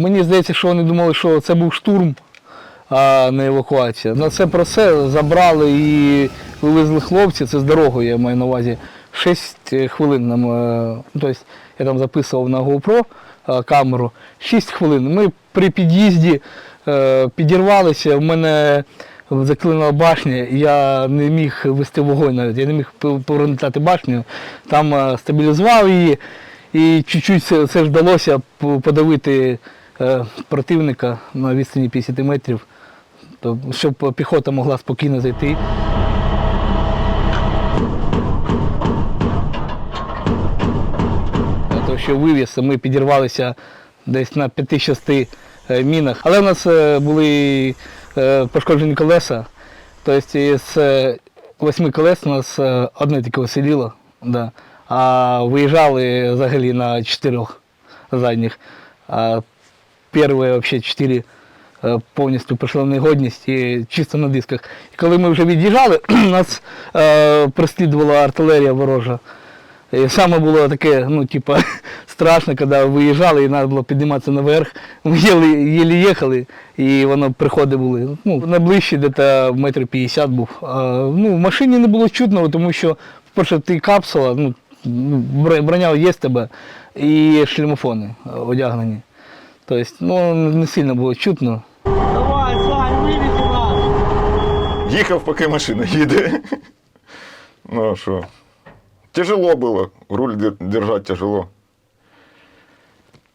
Мені здається, що вони думали, що це був штурм, а не евакуація. На це про це забрали і вивезли хлопці, це з дорогою, я маю на увазі. Шість хвилин нам, е, ну, тобто я там записував на GoPro е, камеру. Шість хвилин. Ми при під'їзді е, підірвалися, в мене заклинила башня, я не міг вести вогонь навіть, я не міг повернути башню, там е, стабілізував її. І чуть-чуть це, ж вдалося подавити е, противника на відстані 50 метрів, то, щоб піхота могла спокійно зайти. Е, То, що вивіз, ми підірвалися десь на 5-6 е, мінах. Але в нас е, були е, пошкоджені колеса. Тобто з е, восьми колес у нас е, одне тільки осіліло. Да. А виїжджали взагалі на чотирьох задніх. Перші взагалі чотири е, повністю прийшли в негодність чисто на дисках. І коли ми вже від'їжджали, нас е, преслідувала артилерія ворожа. І саме було таке, ну, типа, страшно, коли виїжджали і треба було підніматися наверх. Ми єлі, їхали, і воно приходи були. Ну, найближче десь метр п'ятдесят був. А, ну, в машині не було чутно, тому що, по-перше, ти капсула, ну, ну, броня є в тебе, і шлемофони е, одягнені. Тобто, ну, не сильно було чутно. Давай, Сань, вивези нас! Їхав, поки машина їде. Ну а що? Тяжело було. Руль дер- держать тяжело.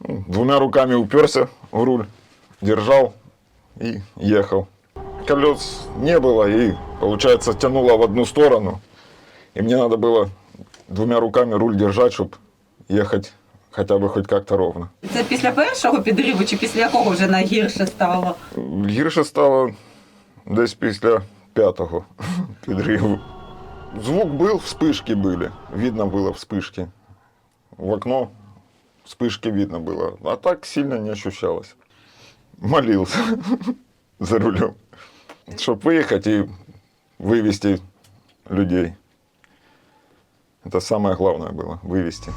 Ну, Двумя руками уперся в руль, держал и ехал. Колес не было, и, получается, тянуло в одну сторону. И мне надо было двумя руками руль держать, чтобы ехать хотя бы хоть как-то ровно. Це після першого підриву чи після якого вже найгірше стало? Гірше стало десь після п'ятого підриву. Звук був, вспышки були. Видно було вспышки. В окно вспышки видно было. А так сильно не ощущалось. Молился за рулем. Чтобы выехать и вывести людей. Это самое главное было, вывести.